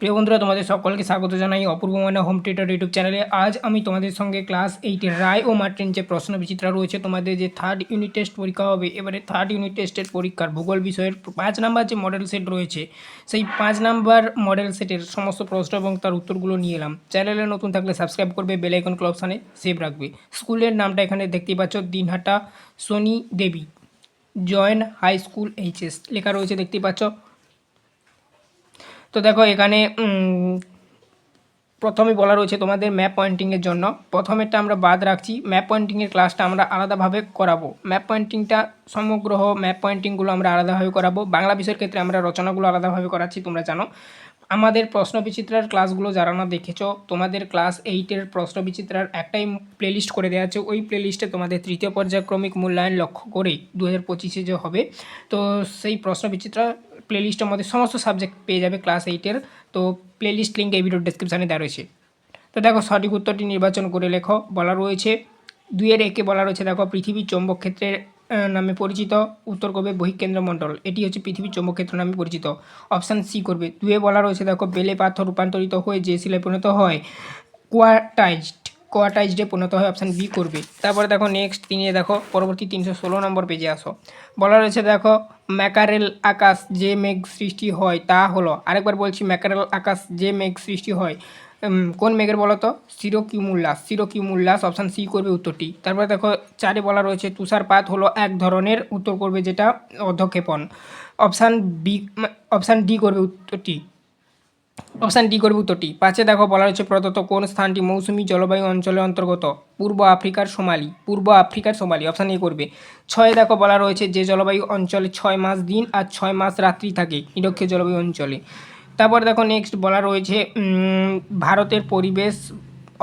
প্রিয় বন্ধুরা, তোমাদের সকলকে স্বাগত জানাই অপূর্ব মানে হোম থিয়েটার ইউটিউব চ্যানেলে। আজ আমি তোমাদের সঙ্গে ক্লাস এইটের রায় ও মার্টিন যে প্রশ্ন বিচিত্রা রয়েছে, তোমাদের যে থার্ড ইউনিট টেস্ট পরীক্ষা হবে, এবারে থার্ড ইউনিট টেস্টের পরীক্ষার ভূগোল বিষয়ের পাঁচ নাম্বার যে মডেল সেট রয়েছে, সেই পাঁচ নাম্বার মডেল সেটের সমস্ত প্রশ্ন এবং তার উত্তরগুলো নিয়ে এলাম। চ্যানেলে নতুন থাকলে সাবস্ক্রাইব করবে বেল আইকন ক্ল অপশানে সেভ রাখবে। স্কুলের নামটা এখানে দেখতেই পাচ্ছ, Dinhata, Soni Debi joint high school HS লেখা রয়েছে দেখতেই পাচ্ছ। তো দেখো এখানে প্রথমে বলা রয়েছে তোমাদের ম্যাপ পয়েন্টিংয়ের জন্য। প্রথমেরটা আমরা বাদ রাখছি। ম্যাপ পয়েন্টিংয়ের ক্লাসটা আমরা আলাদাভাবে করাবো। ম্যাপ পয়েন্টিংটা সমগ্র ম্যাপ পয়েন্টিংগুলো আমরা আলাদাভাবে করাবো। বাংলা বিষয়ের ক্ষেত্রে আমরা রচনাগুলো আলাদাভাবে করাচ্ছি, তোমরা জানো। আমাদের প্রশ্ন বিচিত্রার ক্লাসগুলো যারা না দেখেছ, তোমাদের ক্লাস এইটের প্রশ্ন বিচিত্রার একটাই প্লেলিস্ট করে দেওয়া আছে। ওই প্লেলিস্টে তোমাদের তৃতীয় পর্যায়ক্রমিক মূল্যায়ন লক্ষ্য করে দু হাজার পঁচিশে যে হবে, তো সেই প্রশ্ন বিচিত্রা প্লেলিস্টের মধ্যে সমস্ত সাবজেক্ট পেয়ে যাবে ক্লাস এইটের তো প্লেলিস্ট লিঙ্ক এই ভিডিও ডেসক্রিপশানে দেওয়া রয়েছে। তো দেখো সঠিক উত্তরটি নির্বাচন করে লেখো, বলা রয়েছে, দুইয়ের একে বলা রয়েছে, দেখো পৃথিবীর চৌম্বক ক্ষেত্রের নামে পরিচিত, উত্তর করবে বহিকেন্দ্র মণ্ডল এটি হচ্ছে পৃথিবীর চৌম্বক ক্ষেত্র নামে পরিচিত। অপশান সি করবে। দুয়ে বলা রয়েছে, দেখো বেলে পাথর রূপান্তরিত হয়ে যে শিলায় পরিণত হয় কোয়াটাইজড কোয়াটাইজডে পরিণত হয় অপশান বি করবে। তারপরে দেখো নেক্সট তিনে দেখো, পরবর্তী তিনশো ষোলো নম্বর পেজে আসো। বলা রয়েছে দেখো, ম্যাকারেল আকাশ যে মেঘ সৃষ্টি হয় তা হলো, আরেকবার বলছি ম্যাকারেল আকাশ যে মেঘ সৃষ্টি হয় কোন মেঘের বলো তো? সিরোকিউমুল্লাস সিরোকিউমুল্লাস অপশান সি করবে উত্তরটি। তারপরে দেখো, চারে বলা রয়েছে, তুষারপাত হলো এক ধরনের, উত্তর করবে যেটা অধক্ষেপণ। অপশান বি অপশান ডি করবে উত্তরটি। অপশান ডি করবে উত্তরটি। পাঁচে দেখো বলা রয়েছে প্রদত্ত কোন স্থানটি মৌসুমী জলবায়ু অঞ্চলের অন্তর্গত। পূর্ব আফ্রিকার সোমালি। পূর্ব আফ্রিকার সোমালি, অপশান এ করবে। ছয়ে দেখো বলা রয়েছে যে জলবায়ু অঞ্চলে ছয় মাস দিন আর ছয় মাস রাত্রি থাকে নিরক্ষীয় জলবায়ু অঞ্চলে। তারপর দেখো নেক্সট বলা রয়েছে ভারতের পরিবেশ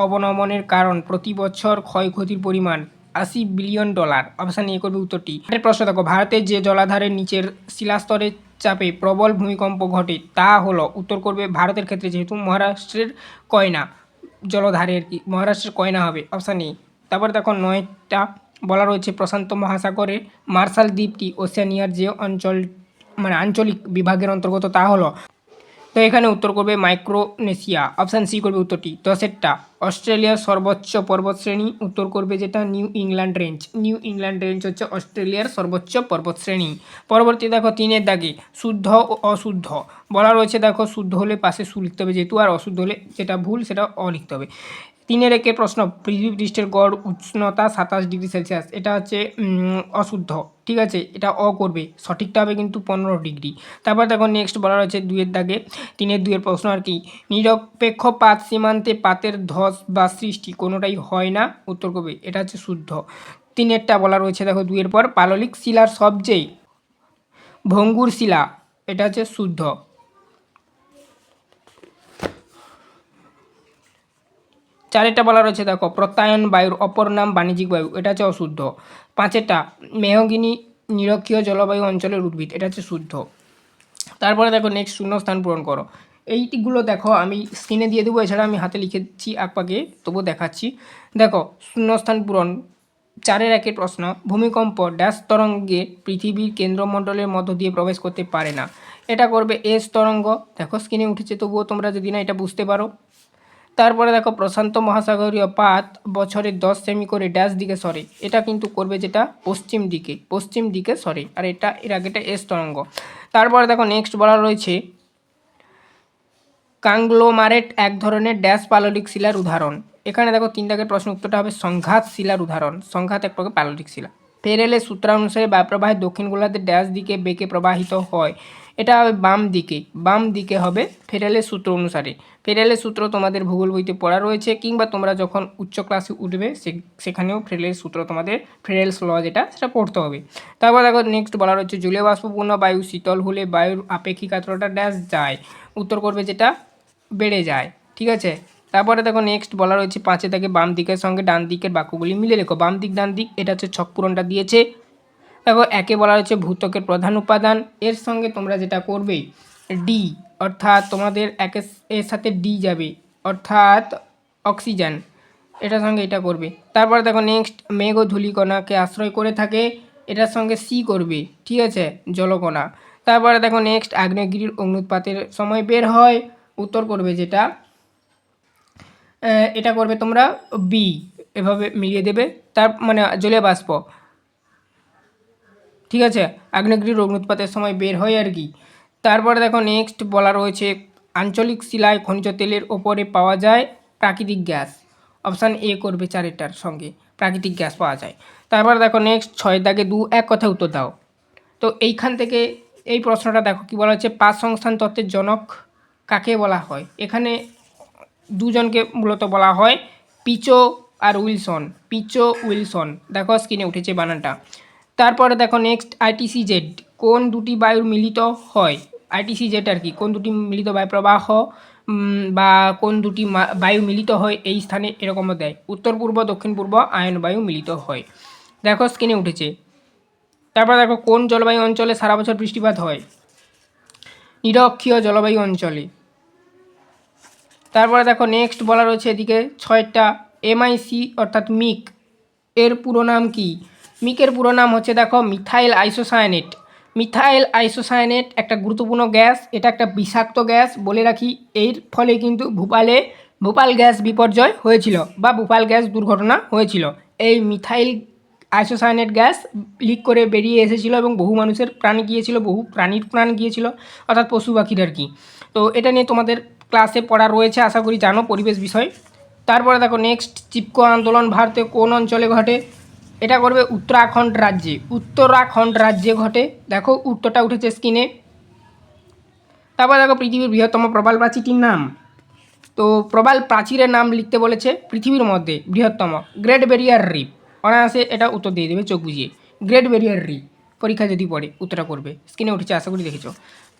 অবনমনের কারণ। প্রতি বছর ক্ষয়ক্ষতির পরিমাণ আশি বিলিয়ন ডলার। অপশান এ করবে উত্তরটি। প্রশ্ন দেখো, ভারতের যে জলাধারের নিচের শিলাস্তরের চাপে প্রবল ভূমিকম্প ঘটে, তা হলো উত্তর করবে ভারতের ক্ষেত্রে যেহেতু মহারাষ্ট্রের কয়না, জলধারে আর কি, মহারাষ্ট্রের কয়না হবে অপশান এ তারপর দেখো নয়টা বলা রয়েছে, প্রশান্ত মহাসাগরে মার্শাল দ্বীপটি ওসিয়ানিয়ার যে অঞ্চল মানে আঞ্চলিক বিভাগের অন্তর্গত, তা হলো তো এখানে উত্তর করবে মাইক্রোনেশিয়া অপশান সি করবে উত্তরটি। দশেরটা অস্ট্রেলিয়ার সর্বোচ্চ পর্বতশ্রেণী, উত্তর করবে যেটা New England range. New England range হচ্ছে অস্ট্রেলিয়ার সর্বোচ্চ পর্বতশ্রেণী। পরবর্তী দেখো তিনের দাগে, শুদ্ধ ও অশুদ্ধ। বলা রয়েছে দেখো শুদ্ধ হলে পাশে সু লিখতে হবে যেহেতু, আর অশুদ্ধ হলে যেটা ভুল সেটা অ লিখতে হবে। তিনের একে প্রশ্ন, পৃথিবী পৃষ্ঠের গড় উষ্ণতা সাতাশ ডিগ্রি সেলসিয়াস, এটা হচ্ছে অশুদ্ধ। ঠিক আছে, এটা অ করবে, সঠিকটা হবে কিন্তু পনেরো ডিগ্রি। তারপর দেখো নেক্সট বলা রয়েছে দুয়ের দাগে, তিনের দুয়ের প্রশ্ন আর কি, নিরপেক্ষ পাত সীমান্তে পাতের ধস বা সৃষ্টি কোনোটাই হয় না, উত্তর করবে, এটা হচ্ছে শুদ্ধ। তিনেরটা বলা রয়েছে দেখো দুয়ের পর, পাললিক শিলার সবচেয়ে ভঙ্গুর শিলা, এটা হচ্ছে শুদ্ধ। চারেরটা বলা রয়েছে, দেখো, প্রত্যায়ন, বায়ুর অপর নাম বাণিজ্যিক বায়ু, এটা হচ্ছে অশুদ্ধ। পাঁচেরটা মেহগিনি নিরক্ষীয় জলবায়ু অঞ্চলের উদ্ভিদ, এটা হচ্ছে শুদ্ধ। তারপরে দেখো নেক্সট শূন্য স্থান পূরণ করো। এইগুলো দেখো, আমি স্ক্রিনে দিয়ে দেবো, এছাড়া আমি হাতে লিখেছি আকপাকে তবুও দেখাচ্ছি। দেখো, শূন্যস্থান পূরণ, চারের একের প্রশ্ন, ভূমিকম্প ড্যাশ তরঙ্গে পৃথিবীর কেন্দ্রমণ্ডলের মধ্য দিয়ে প্রবেশ করতে পারে না। এটা করবে এস তরঙ্গ, দেখো স্ক্রিনে উঠেছে, তবুও তোমরা যদি না এটা বুঝতে পারো। তারপরে দেখো প্রশান্ত মহাসাগরীয় পাত বছরে দশ সেমি করে ড্যাশ দিকে সরে। এটা কিন্তু করবে যেটা? পশ্চিম দিকে। পশ্চিম দিকে সরে। আর এটা এর আগেটা এস তরঙ্গ। তারপরে দেখো নেক্সট বলা রয়েছে কাংলোমারেট এক ধরনের ড্যাশ পাললিক শিলার উদাহরণ। এখানে দেখো তিন দাগের প্রশ্ন উত্তরটা হবে সংঘাত শিলার উদাহরণ। সংঘাত এক প্রকার পাললিক শিলা। ফেরেলে সূত্রানুসারে বায়ুপ্রবাহের দক্ষিণ গোলার্ধের ড্যাশ দিকে বেঁকে প্রবাহিত হয়। এটা হবে বাম দিকে বাম দিকে হবে ফেরেলের সূত্র অনুসারে। ফেরেলের সূত্র তোমাদের ভূগোল বইতে পড়া রয়েছে, কিংবা তোমরা যখন উচ্চ ক্লাসে উঠবে সেখানেও ফেরেলের সূত্র তোমাদের ফেরেলস ল যেটা, সেটা পড়তে হবে। তারপর দেখো নেক্সট বলা রয়েছে, জলীয় বাষ্পপূর্ণ বায়ু শীতল হলে বায়ুর আপেক্ষিক আর্দ্রতা ড্যাশ যায়। উত্তর করবে যেটা, বেড়ে যায়, ঠিক আছে? তারপরে দেখো নেক্সট বলা রয়েছে পাঁচে থেকে বাম দিকের সঙ্গে ডান দিকের বাক্যগুলি মিলে রেখো। বাম দিক, ডান দিক, এটা হচ্ছে ছক পূরণটা দিয়েছে। দেখো, একে বলা রয়েছে ভূত্বকের প্রধান উপাদান। এর সঙ্গে তোমরা যেটা করবে ডি অর্থাৎ তোমাদের একে এর সাথে ডি যাবে, অর্থাৎ অক্সিজেন। এটার সঙ্গে এটা করবে। তারপরে দেখো নেক্সট মেঘ ও ধূলিকণাকে আশ্রয় করে থাকে। এটার সঙ্গে সি করবে, ঠিক আছে? জলকণা। তারপরে দেখো নেক্সট আগ্নেয়গিরির অগ্নুৎপাতের সময় বের হয়। উত্তর করবে যেটা এটা করবে তোমরা বি এভাবে মিলিয়ে দেবে। তার মানে জলীয় বাষ্প। ঠিক আছে? আগ্নেয়গিরির অগ্নুৎপাতের সময় বের হয় আর কি। তারপরে দেখো নেক্সট বলা রয়েছে, আঞ্চলিক শিলায় খনিজ তেলের ওপরে পাওয়া যায় প্রাকৃতিক গ্যাস। অপশান এ করবে চারেরটার সঙ্গে, প্রাকৃতিক গ্যাস পাওয়া যায়। তারপরে দেখো নেক্সট ছয় দাগে দু, এক কথা উত্তর দাও। তো এইখান থেকে এই প্রশ্নটা দেখো কি বলা হচ্ছে, পাঁচ সংস্থান তত্ত্বের জনক কাকে বলা হয়? এখানে দুজনকে মূলত বলা হয় পিচো আর উইলসন, পিচো উইলসন। দেখো স্ক্রিনে উঠেছে বানানটা। তারপরে দেখো নেক্সট আইটিসি জেড কোন দুটি বায়ুর মিলিত হয়? আইটিসি জেড আর কি, কোন দুটি মিলিত বায়ু প্রবাহ বা কোন দুটি বায়ু মিলিত হয় এই স্থানে এরকমও দেয়। উত্তর পূর্ব, দক্ষিণ পূর্ব আয়ন বায়ু মিলিত হয়। দেখো স্ক্রিনে উঠেছে। তারপর দেখো কোন জলবায়ু অঞ্চলে সারা বছর বৃষ্টিপাত হয়? নিরক্ষীয় জলবায়ু অঞ্চলে। তারপরে দেখো নেক্সট বলা রয়েছে এদিকে ছয়টা এমআইসি অর্থাৎ মিক। এর পুরো নাম কি? মিকের পুরো নাম হচ্ছে দেখো মিথাইল আইসোসায়ানেট মিথাইল আইসোসায়ানেট একটা গুরুত্বপূর্ণ গ্যাস, এটা একটা বিষাক্ত গ্যাস বলে রাখি। এর ফলে কিন্তু ভোপালে, ভোপাল গ্যাস বিপর্যয় হয়েছিল বা ভোপাল গ্যাস দুর্ঘটনা হয়েছিল। এই মিথাইল আইসোসায়ানেট গ্যাস লিক করে বেরিয়ে এসেছিল এবং বহু মানুষের প্রাণ গিয়েছিল, বহু প্রাণীর প্রাণ গিয়েছিল, অর্থাৎ পশু পাখির আর কি। তো এটা নিয়ে তোমাদের ক্লাসে পড়া রয়েছে, আশা করি জানো পরিবেশ বিষয়। তারপরে দেখো নেক্সট চিপকো আন্দোলন ভারতে কোন অঞ্চলে ঘটে? এটা করবে উত্তরাখণ্ড রাজ্যে। উত্তরাখণ্ড রাজ্যে ঘটে। দেখো, উত্তরটা উঠেছে স্ক্রিনে। তারপর দেখো, পৃথিবীর বৃহত্তম প্রবাল প্রাচীরটির নাম। তো প্রবাল প্রাচীরের নাম লিখতে বলেছে পৃথিবীর মধ্যে বৃহত্তম গ্রেট ব্যারিয়ার রিপ অনায়াসে এটা উত্তর দিয়ে দেবে, চোখ বুঝিয়ে। গ্রেট ব্যারিয়ার রিপ পরীক্ষা যদি পড়ে, উত্তরটা করবে। স্ক্রিনে উঠেছে, আশা করি দেখেছ।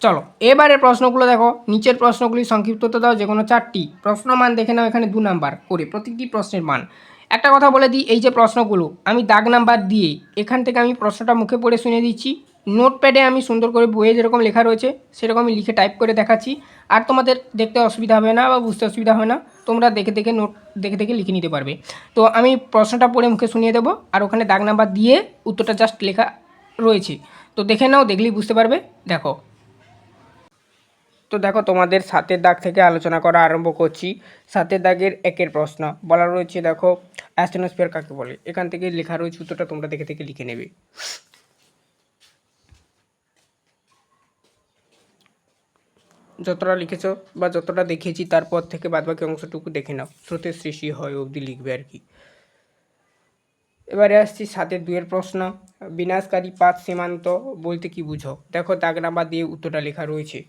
চলো, এবারের প্রশ্নগুলো দেখো। নিচের প্রশ্নগুলি সংক্ষিপ্ততা দাও যে কোনো চারটি। প্রশ্ন মান দেখে নাও এখানে দু নাম্বার করে, প্রতিটি প্রশ্নের মান। একটা কথা বলে দিই, এই যে প্রশ্নগুলো, আমি দাগ নাম্বার দিয়ে এখান থেকে আমি প্রশ্নটা মুখে পড়ে শুনে দিচ্ছি। নোটপ্যাডে আমি সুন্দর করে বইয়ে যেরকম লেখা রয়েছে সেরকম আমি লিখে টাইপ করে দেখাচ্ছি। আর তোমাদের দেখতে অসুবিধা হবে না বা বুঝতে অসুবিধা হবে না, তোমরা দেখে দেখে নোট, দেখে দেখে লিখে নিতে পারবে। তো আমি প্রশ্নটা পড়ে মুখে শুনিয়ে দেবো, আর ওখানে দাগ নাম্বার দিয়ে উত্তরটা জাস্ট লেখা রয়েছে। তো দেখে নাও, দেখলেই বুঝতে পারবে। দেখো তো দেখো, তোমাদের সাতের দাগ থেকে আলোচনা করা আরম্ভ করছি। সাতের দাগের একের প্রশ্ন। বলা রয়েছে দেখো অ্যাস্ট্রোনস্ফিয়ার কাকে বলে? এখান থেকে লেখা রয়েছে উত্তরটা তোমরা দেখে দেখে লিখে নেবে। যতটা লিখেছো বা যতটা দেখেছি, তারপর থেকে বাদবাকি অংশটুকু দেখে নাও। স্রোতের সৃষ্টি হয় অবধি লিখবে আর কি। এবারে আসছি সাতের দুয়ের প্রশ্ন। বিনাশকারী পাত সীমান্ত বলতে কি বুঝো? দেখো, দাগ নাম্বার দিয়ে উত্তরটা লেখা রয়েছে।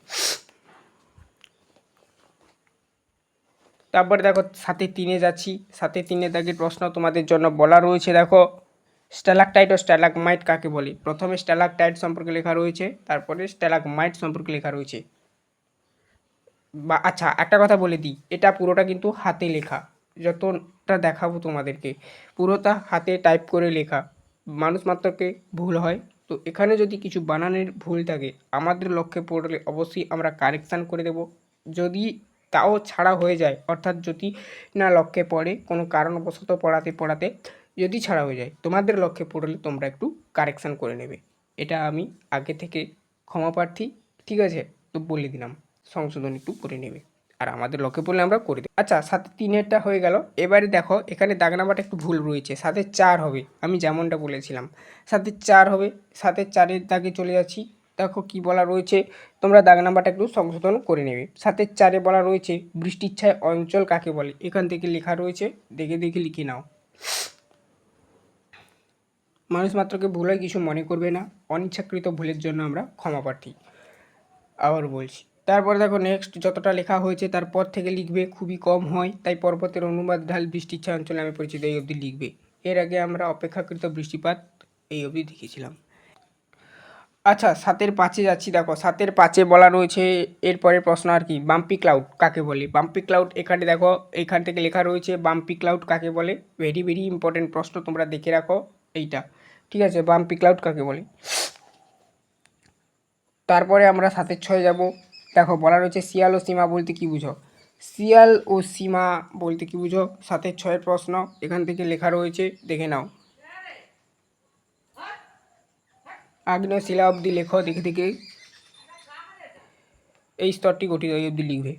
তারপরে দেখো সাথে তিনে যাচ্ছি। সাথে তিনে দাগের প্রশ্ন তোমাদের জন্য বলা রয়েছে, দেখো। স্ট্যালাকটাইট ও স্ট্যালাক স্ট্যালাকমাইট কাকে বলে? প্রথমে স্ট্যালাকটাইট সম্পর্কে লেখা রয়েছে, তারপরে স্ট্যালাক স্ট্যালাকমাইট সম্পর্কে লেখা রয়েছে। বা আচ্ছা একটা কথা বলে দিই, এটা পুরোটা কিন্তু হাতে লেখা, যতটা দেখাবো তোমাদেরকে। পুরোটা হাতে টাইপ করে লেখা, মানুষ মাত্রকে ভুল হয়। তো এখানে যদি কিছু বানানের ভুল থাকে, আমাদের লক্ষ্যে পড়লে অবশ্যই আমরা কারেকশান করে দেব। যদি তাও ছাড়া হয়ে যায়। অর্থাৎ যদি না লক্ষ্যে পড়ে, কোনো কারণবশত পড়াতে পড়াতে যদি ছাড়া হয়ে যায়, তোমাদের লক্ষ্যে পড়লে তোমরা একটু কারেকশান করে নেবে। এটা আমি আগে থেকে ক্ষমা প্রার্থী, ঠিক আছে? তো বলে দিলাম, সংশোধন একটু করে নেবে। আর আমাদের লক্ষ্যে পড়লে আমরা করে দেবো। আচ্ছা সাথে তিনেরটা হয়ে গেল। এবারে দেখো, এখানে দাগ নাম্বারটা একটু ভুল রয়েছে। সাথে চার হবে, আমি যেমনটা বলেছিলাম। সাথে চার হবে সাথে চারের দাগে চলে যাচ্ছি। দেখো কি বলা রয়েছে, তোমরা দাগ নাম্বারটা একটু সংশোধন করে নেবে। সাথে চারে বলা রয়েছে, বৃষ্টির ছায় অঞ্চল কাকে বলে? এখান থেকে লেখা রয়েছে, দেখে দেখে লিখে নাও। মানুষ মাত্রকে ভুল কিছু মনে করবে না, অনিচ্ছাকৃত ভুলের জন্য আমরা ক্ষমা প্রার্থী। আবার বলছি, তারপরে দেখো নেক্সট যতটা লেখা হয়েছে তারপর থেকে লিখবে, খুবই কম হয়, তাই পর্বতের অনুবাদ ঢাল বৃষ্টির ছায়া অঞ্চলে আমি পরিচিত এই অবধি লিখবে। এর আগে আমরা অপেক্ষাকৃত বৃষ্টিপাত এই অবধি দেখেছিলাম। আচ্ছা সাতের পাঁচে যাচ্ছি, দেখো। সাতের পাঁচে বলা রয়েছে এরপরে প্রশ্ন আর কি? বাম্পি ক্লাউড কাকে বলে? বাম্পি ক্লাউড এখানে দেখো, এখান থেকে লেখা রয়েছে বাম্পি ক্লাউড কাকে বলে? ভেরি ভেরি ইম্পর্টেন্ট প্রশ্ন, তোমরা দেখে রাখো এইটা। ঠিক আছে বাম্পি ক্লাউড কাকে বলে? তারপরে আমরা সাতের ছয় যাব। দেখো, বলা রয়েছে, শিয়াল ও সীমা বলতে কি বুঝো? শিয়াল ও সীমা বলতে কি বুঝো? সাতের ছয়ের প্রশ্ন এখান থেকে লেখা রয়েছে, দেখে নাও। আগ্নেয় শিলা অবধি লেখো, দেখে দেখে এই স্তরটি গঠিত এই অব্দি লিখবে।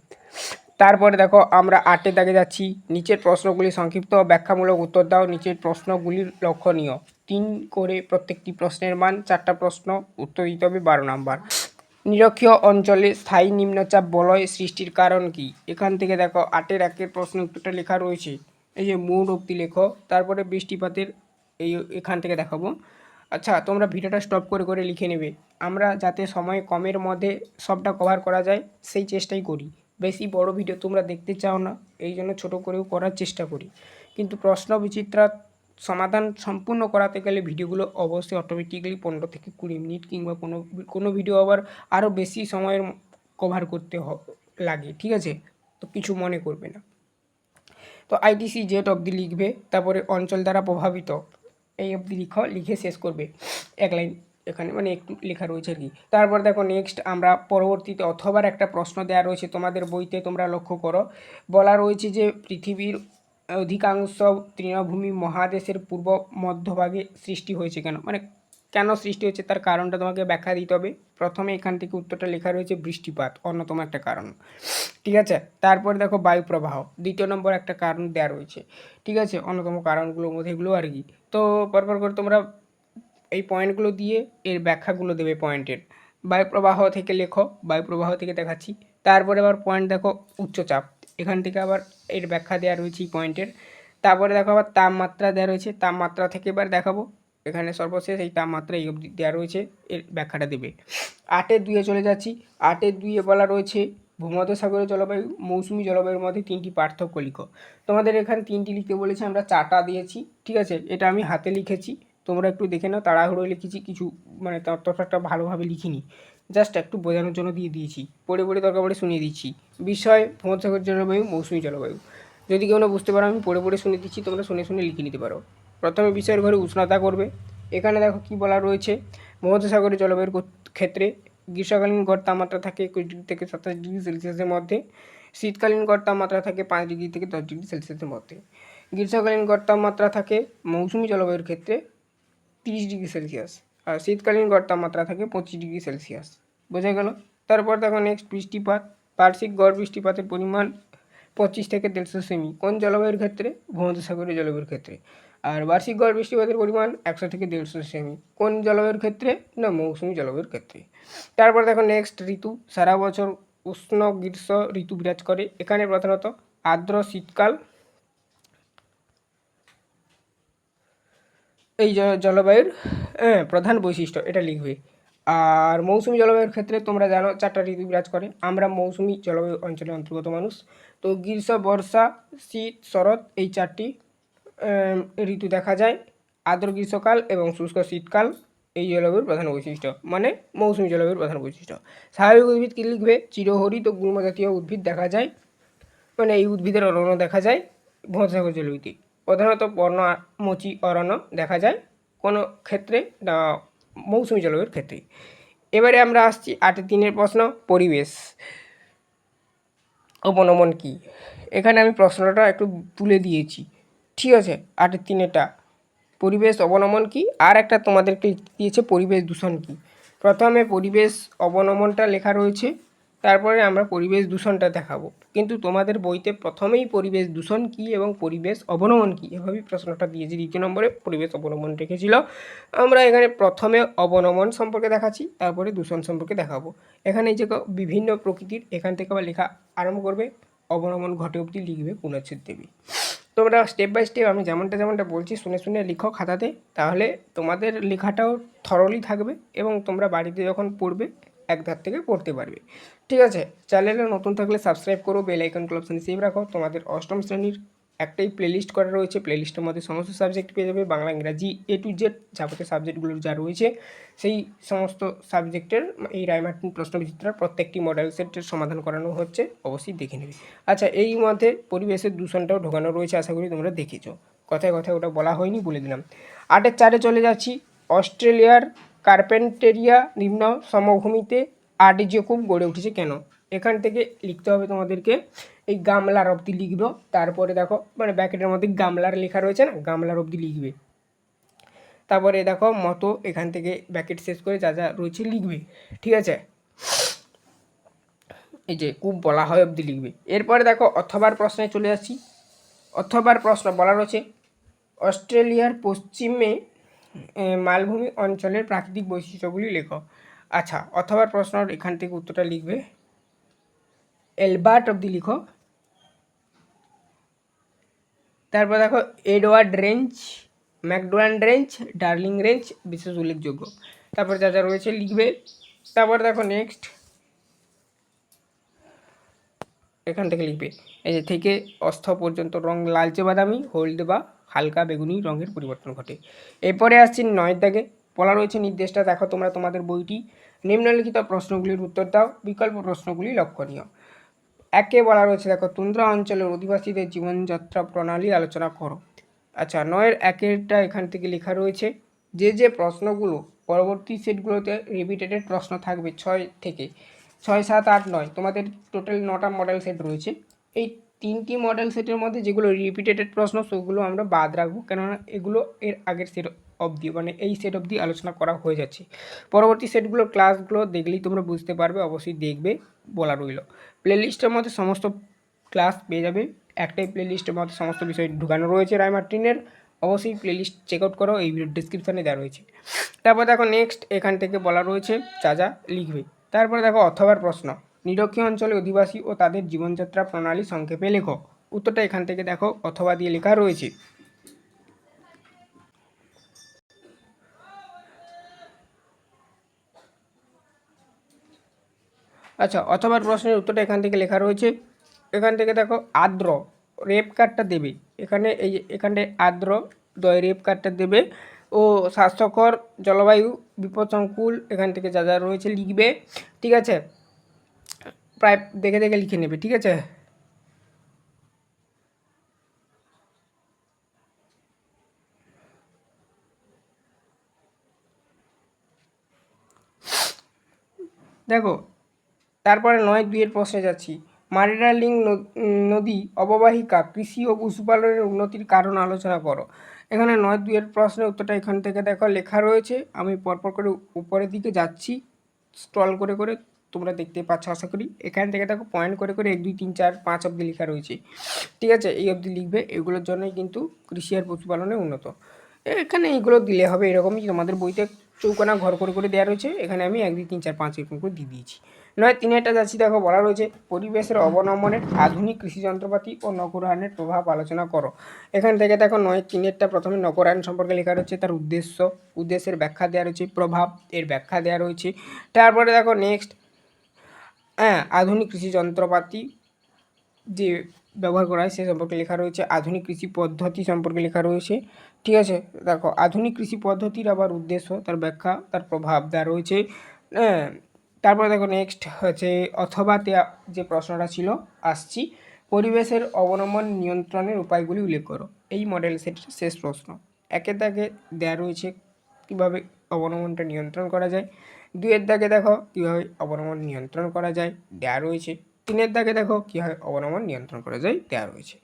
তারপরে দেখো, আমরা আটের দাগে যাচ্ছি। নিচের প্রশ্নগুলি সংক্ষিপ্ত ব্যাখ্যামূলক উত্তর দাও। নিচের প্রশ্নগুলির লক্ষণীয়। তিন করে প্রত্যেকটি প্রশ্নের মান, চারটা প্রশ্ন, উত্তর দিতে হবে বারো নাম্বার। নিরক্ষীয় অঞ্চলে স্থায়ী নিম্নচাপ বলয় সৃষ্টির কারণ কি? এখান থেকে দেখো, আটের একের প্রশ্ন উত্তরটা লেখা রয়েছে। এই যে মূল অব্দি লেখো, তারপরে বৃষ্টিপাতের এই এখান থেকে দেখাবো। আচ্ছা তোমরা ভিডিওটা স্টপ করে করে লিখে নেবে। আমরা যাতে সময় কমের মধ্যে সবটা কভার করা যায়, সেই চেষ্টাই করি। বেশি বড় ভিডিও তোমরা দেখতে চাও না, এই জন্য ছোটো করেও করার চেষ্টা করি। কিন্তু প্রশ্ন বিচিত্রা সমাধান সম্পূর্ণ করাতে গেলে ভিডিওগুলো অবশ্যই অটোমেটিক্যালি পনেরো থেকে কুড়ি মিনিট কিংবা কোনো কোনো ভিডিও আবার আরও বেশি সময়ের কভার করতে লাগে, ঠিক আছে? তো কিছু মনে করবে না। তো আইটিসি জেট অবধি লিখবে তারপরে অঞ্চল দ্বারা প্রভাবিত। এই অবধি লিখো, লিখে শেষ করবে। এক লাইন এখানে মানে একটু লেখা রয়েছে আর কি। তারপর দেখো নেক্সট আমরা পরবর্তীতে অথবার একটা প্রশ্ন দেওয়া রয়েছে, তোমাদের বইতে তোমরা লক্ষ্য করো। বলা রয়েছে যে, পৃথিবীর অধিকাংশ তৃণভূমি মহাদেশের পূর্ব মধ্যভাগে সৃষ্টি হয়েছে কেন? মানে কেন সৃষ্টি হয়েছে? তার কারণটা তোমাকে ব্যাখ্যা দিতে হবে। প্রথমে এখান থেকে উত্তরটা লেখা রয়েছে বৃষ্টিপাত, অন্যতম একটা কারণ। ঠিক আছে? তারপর দেখো বায়ু প্রবাহ দ্বিতীয় নম্বর একটা কারণ দেওয়া রয়েছে। ঠিক আছে? অন্যতম কারণগুলোর মধ্যে এগুলো আর কি। তো পরপর করে তোমরা এই পয়েন্টগুলো দিয়ে এর ব্যাখ্যাগুলো দেবে পয়েন্টের বায়ুপ্রবাহ থেকে লেখো, বায়ুপ্রবাহ থেকে দেখাচ্ছি। তারপরে আবার পয়েন্ট দেখো, উচ্চচাপ। এখান থেকে আবার এর ব্যাখ্যা দেওয়া রয়েছে এই পয়েন্টের তারপরে দেখো আবার তাপমাত্রা দেওয়া রয়েছে। তাপমাত্রা থেকে এবার দেখাবো। এখানে সর্বশেষ এই তাপমাত্রা এই অবধি দেওয়া রয়েছে, এর ব্যাখ্যাটা দেবে। আটের দুইয়ে চলে যাচ্ছি। আটের দুইয়ে বলা রয়েছে ভূমধ্যসাগরের জলবায়ু, মৌসুমী জলবায়ুর মধ্যে তিনটি পার্থক্য লিখো। তোমাদের এখানে তিনটি লিখতে বলেছে, আমরা চারটা দিয়েছি, ঠিক আছে? এটা আমি হাতে লিখেছি, তোমরা একটু দেখে নাও, তাড়াহুড়ো লিখেছি, কিছু মানে ততটা ভালোভাবে লিখিনি। জাস্ট একটু বোঝানোর জন্য দিয়ে দিয়েছি, পড়ে পড়ে, দরকার পড়ে শুনিয়ে দিচ্ছি। বিষয় ভূমধ্যসাগর জলবায়ু, মৌসুমী জলবায়ু। যদি কেউ না বুঝতে পারো, আমি পড়ে পড়ে শুনে দিচ্ছি, তোমরা শুনে শুনে লিখে নিতে পারো। প্রথমে বিষয়ের ঘরে উষ্ণতা করবে। এখানে দেখো কি বলা রয়েছে ভূমধ্যসাগরের জলবায়ুর ক্ষেত্রে গ্রীষ্মকালীন গড় তাপমাত্রা থাকে একুশ ডিগ্রি থেকে সাতাশ ডিগ্রি সেলসিয়াসের মধ্যে। শীতকালীন গড় তাপমাত্রা থাকে পাঁচ ডিগ্রি থেকে দশ ডিগ্রি সেলসিয়াসের মধ্যে। গ্রীষ্মকালীন গড় তাপমাত্রা থাকে মৌসুমি জলবায়ুর ক্ষেত্রে তিরিশ ডিগ্রি সেলসিয়াস আর শীতকালীন গড় তাপমাত্রা থাকে পঁচিশ ডিগ্রি সেলসিয়াস। বোঝা গেল? তারপর দেখো নেক্সট বৃষ্টিপাত। বার্ষিক গড় বৃষ্টিপাতের পরিমাণ পঁচিশ থেকে দেড়শো সেমি। কোন জলবায়ুর ক্ষেত্রে? ভূমধ্যসাগরীয় জলবায়ুর ক্ষেত্রে। আর বার্ষিক গড় বৃষ্টিপাতের পরিমাণ একশো থেকে দেড়শো সেমি। কোন জলবায়ুর ক্ষেত্রে? না, মৌসুমী জলবায়ুর ক্ষেত্রে। তারপর দেখো নেক্সট ঋতু। সারা বছর উষ্ণ গ্রীষ্ম ঋতু বিরাজ করে। এখানে প্রধানত আর্দ্র শীতকাল। এই জলবায়ুর প্রধান বৈশিষ্ট্য, এটা লিখবে। আর মৌসুমি জলবায়ুর ক্ষেত্রে তোমরা জানো চারটা ঋতু বিরাজ করে। আমরা মৌসুমি জলবায়ু অঞ্চলের অন্তর্গত মানুষ। তো গ্রীষ্ম, বর্ষা, শীত, শরৎ এই চারটি ঋতু দেখা যায়, আর্দ্র গ্রীষ্মকাল এবং শুষ্ক শীতকাল, এই জলবায়ুর প্রধান বৈশিষ্ট্য। মানে মৌসুমী জলবায়ুর প্রধান বৈশিষ্ট্য। স্বাভাবিক উদ্ভিদ কী লিখবে? চিরহরিত ও গুল্মজাতীয় উদ্ভিদ দেখা যায় মানে এই উদ্ভিদের অরণ্য দেখা যায়, ভূমধ্যসাগর জলবায়ুতে। প্রধানত পর্ণমোচী অরণ্য দেখা যায়, কোনো ক্ষেত্রে মৌসুমী জলবায়ুর ক্ষেত্রে। এবারে আমরা আসছি আটের দিনের প্রশ্ন, পরিবেশ। অবনমন কি? এখানে আমি প্রশ্নটা একটু তুলে দিয়েছি। ঠিক আছে আটের তিনেরটা পরিবেশ অবনমন কি? আর একটা তোমাদেরকে দিয়েছে পরিবেশ দূষণ কি? প্রথমে পরিবেশ অবনমনটা লেখা রয়েছে, তারপরে আমরা পরিবেশ দূষণটা দেখাবো। কিন্তু তোমাদের বইতে প্রথমেই পরিবেশ দূষণ কি এবং পরিবেশ অবনমন কি? এভাবেই প্রশ্নটা দিয়েছি, দ্বিতীয় নম্বরে পরিবেশ অবনমন রেখেছিল। আমরা এখানে প্রথমে অবনমন সম্পর্কে দেখাচ্ছি, তারপরে দূষণ সম্পর্কে দেখাবো। এখানে যে বিভিন্ন প্রকৃতির, এখান থেকে আবার লেখা আরম্ভ করবে, অবনমন ঘটে অবধি লিখবে পুনচ্ছেদ দেবী। তোমরা স্টেপ বাই স্টেপ আমি যেমনটা যেমনটা বলছি, শুনে শুনে লিখো খাতাতে, তাহলে তোমাদের লেখাটাও থরলি থাকবে এবং তোমরা বাড়িতে যখন পড়বে, এক ধার থেকে পড়তে পারবে। ঠিক আছে? চ্যানেলে নতুন থাকলে সাবস্ক্রাইব করো বেল আইকন অপশানে সেভ রাখো। তোমাদের অষ্টম শ্রেণির একটাই প্লেলিস্ট করা রয়েছে। প্লেলিস্টের মধ্যে সমস্ত সাবজেক্ট পেয়ে যাবে। বাংলা, ইংরাজি এ টু জেড যাবতীয় সাবজেক্টগুলো যা রয়েছে, সেই সমস্ত সাবজেক্টের এই রায়মার্টিন প্রশ্নবিচিত্রার প্রত্যেকটি মডেল সেটের সমাধান করানো হচ্ছে। অবশ্যই দেখে নেবে। আচ্ছা এই মধ্যে পরিবেশের দূষণটাও ঢোকানো রয়েছে, আশা করি তোমরা দেখেছ। কথায় কথায় ওটা বলা হয়নি, বলে দিলাম। আটের চারে চলে যাচ্ছি। অস্ট্রেলিয়ার কার্পেন্টেরিয়া নিম্ন সমভূমিতে আর্টিজোকুব গড়ে উঠেছে কেন? এখান থেকে লিখতে হবে তোমাদেরকে। এই গামলার অবধি লিখবে। তারপরে দেখো মানে ব্যাকেটের মধ্যে গামলার লেখা রয়েছে না, গামলার অবধি লিখবে। তারপরে দেখো, মতো এখান থেকে ব্যাকেট শেষ করে যা যা রয়েছে লিখবে, ঠিক আছে? এই যে কূপ বলা হয় অবধি লিখবে। এরপরে দেখো, অথবার প্রশ্নে চলে আসি অথবার প্রশ্ন বলা রয়েছে, অস্ট্রেলিয়ার পশ্চিমে মালভূমি অঞ্চলের প্রাকৃতিক বৈশিষ্ট্যগুলি লেখো। আচ্ছা অথবা প্রশ্ন এখান থেকে উত্তরটা লিখবে। এলবার্ট অবধি লিখো। তারপর দেখো Edward range Macdonald range Darling range বিশেষ উল্লেখযোগ্য। তারপর যা যা রয়েছে লিখবে। তারপর দেখো নেক্সট এখান থেকে লিখবে, এই যে থেকে অস্থ পর্যন্ত রং লালচে বাদামি, হলদে বা হালকা বেগুনি রঙের পরিবর্তন ঘটে। এরপরে আসছি নয়ের দাগে, বলা রয়েছে নির্দেশটা, দেখো তোমরা তোমাদের বইটি নিম্নলিখিত প্রশ্নগুলির উত্তর দাও, বিকল্প প্রশ্নগুলি লক্ষণীয়। একে বলা রয়েছে দেখো, তুন্দ্রা অঞ্চলের অধিবাসীদের জীবনযাত্রা প্রণালী আলোচনা করো। আচ্ছা নয়ের একেরটা এখান থেকে লেখা রয়েছে, যে যে প্রশ্নগুলো পরবর্তী সেটগুলোতে রিপিটেডেড প্রশ্ন থাকবে, ছয় থেকে, ছয়, সাত, আট, নয়, তোমাদের টোটাল নটা মডেল সেট রয়েছে। এই তিনটি মডেল সেটের মধ্যে যেগুলো রিপিটেডেড প্রশ্ন, সেগুলো আমরা বাদ রাখব, কেননা এগুলো এর আগের সেট অবধি মানে এই সেট অবধি আলোচনা করা হয়ে যাচ্ছে। পরবর্তী সেটগুলো ক্লাসগুলো দেখলেই তোমরা বুঝতে পারবে, অবশ্যই দেখবে, বলা রইল। প্লেলিস্টের মধ্যে সমস্ত ক্লাস পেয়ে যাবে। একটাই প্লেলিস্টের মধ্যে সমস্ত বিষয় ঢুকানো রয়েছে রায় মার্টিনের। অবশ্যই প্লেলিস্ট চেক আউট করো, এই ভিডিও ডিসক্রিপশানে দেওয়া রয়েছে। তারপর দেখো নেক্সট এখান থেকে বলা রয়েছে যা যা লিখবে। তারপরে দেখো অথবার প্রশ্ন, নিরক্ষীয় অঞ্চলে অধিবাসী ও তাদের জীবনযাত্রা প্রণালী সংক্ষেপে লেখো। উত্তরটা এখান থেকে দেখো, অথবা দিয়ে লেখা রয়েছে। আচ্ছা অথবা প্রশ্নের উত্তরটা এখান থেকে লেখা রয়েছে। এখান থেকে দেখো, আর্দ্র রেপ কার্ডটা দেবে। এখানে এই এখানে আর্দ্র দয় রেপ কার্ডটা দেবে ও স্বাস্থ্যকর জলবায়ু বিপদসংকুল এখান থেকে যা যা রয়েছে লিখবে, ঠিক আছে? প্রায় দেখে দেখে লিখে নেবে, ঠিক আছে? দেখো তারপরে নয় দুইয়ের প্রশ্নে যাচ্ছি। মারিডালিং নদী অববাহিকা কৃষি ও পশুপালনের উন্নতির কারণ আলোচনা করো। এখানে নয় দুইয়ের প্রশ্নের উত্তরটা এখান থেকে দেখো, লেখা রয়েছে। আমি পরপর করে উপরের দিকে যাচ্ছি। স্ক্রল করে করে তোমরা দেখতে পাচ্ছ, আশা করি। এখান থেকে দেখো পয়েন্ট করে করে এক, দুই, তিন, চার, পাঁচ অব্দি লেখা রয়েছে। ঠিক আছে, এই অবধি লিখবে। এগুলোর জন্যই কিন্তু কৃষি আর পশুপালনে উন্নত। এখানে এইগুলো দিলে হবে এরকমই। তোমাদের বইতে চৌকানা ঘর, করে করে দেওয়া রয়েছে। এখানে আমি এক, দুই, তিন, চার, পাঁচ এরকম করে দিয়ে দিয়েছি। নয় তিনেরটা যাচ্ছি দেখো বলা রয়েছে, পরিবেশের অবলম্বনের আধুনিক কৃষি যন্ত্রপাতি ও নগরায়নের প্রভাব আলোচনা করো। এখান থেকে দেখো নয় তিনেরটা প্রথমে নগরায়ন সম্পর্কে লেখা রয়েছে, তার উদ্দেশ্য, উদ্দেশ্যের ব্যাখ্যা দেওয়া রয়েছে, প্রভাব এর ব্যাখ্যা দেওয়া রয়েছে। তারপরে দেখো নেক্সট হ্যাঁ আধুনিক কৃষি যন্ত্রপাতি যে ব্যবহার করা হয়, সে সম্পর্কে লেখা রয়েছে, আধুনিক কৃষি পদ্ধতি সম্পর্কে লেখা রয়েছে। ঠিক আছে, দেখো, আধুনিক কৃষি পদ্ধতির আবার উদ্দেশ্য, তার ব্যাখ্যা, তার প্রভাব দেওয়া রয়েছে। হ্যাঁ তারপরে দেখো নেক্সট হচ্ছে অথবা যে প্রশ্নটা ছিল, আসছি। পরিবেশের অবলম্বন নিয়ন্ত্রণের উপায়গুলি উল্লেখ করো। এই মডেল সেটের শেষ প্রশ্ন। একের দাগে দেওয়া রয়েছে কীভাবে অবলম্বনটা নিয়ন্ত্রণ করা যায়। দুইয়ের দাগে দেখো কীভাবে অবলম্বন নিয়ন্ত্রণ করা যায় দেওয়া রয়েছে। তিনের দাগে দেখো কীভাবে অবলম্বন নিয়ন্ত্রণ করা যায়, দেয়া রয়েছে।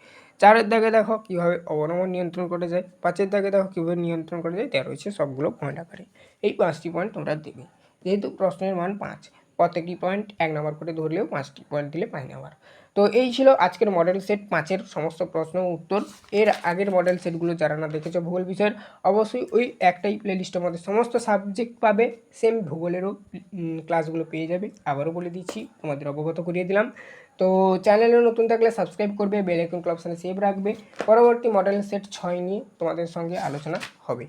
চারের দাগে দেখো কীভাবে অবলম্বন নিয়ন্ত্রণ করা যায়, পাঁচের দাগে দেখো কীভাবে নিয়ন্ত্রণ করা যায় দেওয়া রয়েছে সবগুলো পয়েন্ট আকারে। এই পাঁচটি পয়েন্ট তোমরা দেবে। যেহেতু প্রশ্নের মান পাঁচ। প্রত্যেকটি পয়েন্ট এক নম্বর করে ধরলেও পাঁচটি পয়েন্ট দিলে পাঁচ নাম্বার তো এই ছিল আজকের মডেল সেট পাঁচের সমস্ত প্রশ্ন উত্তর। এর আগের মডেল সেটগুলো যারা না দেখেছ, ভূগোল বিষয়ের, অবশ্যই ওই একটাই প্লেলিস্টের মধ্যে সমস্ত সাবজেক্ট পাবে। সেম ভূগোলেরও ক্লাসগুলো পেয়ে যাবে। আবারও বলে দিচ্ছি, তোমাদের অবগত করিয়ে দিলাম। তো চ্যানেলে নতুন থাকলে সাবস্ক্রাইব করবে বেল আইকন ক্লাবসানে সেভ রাখবে। পরবর্তী মডেল সেট ছয় নিয়ে তোমাদের সঙ্গে আলোচনা হবে।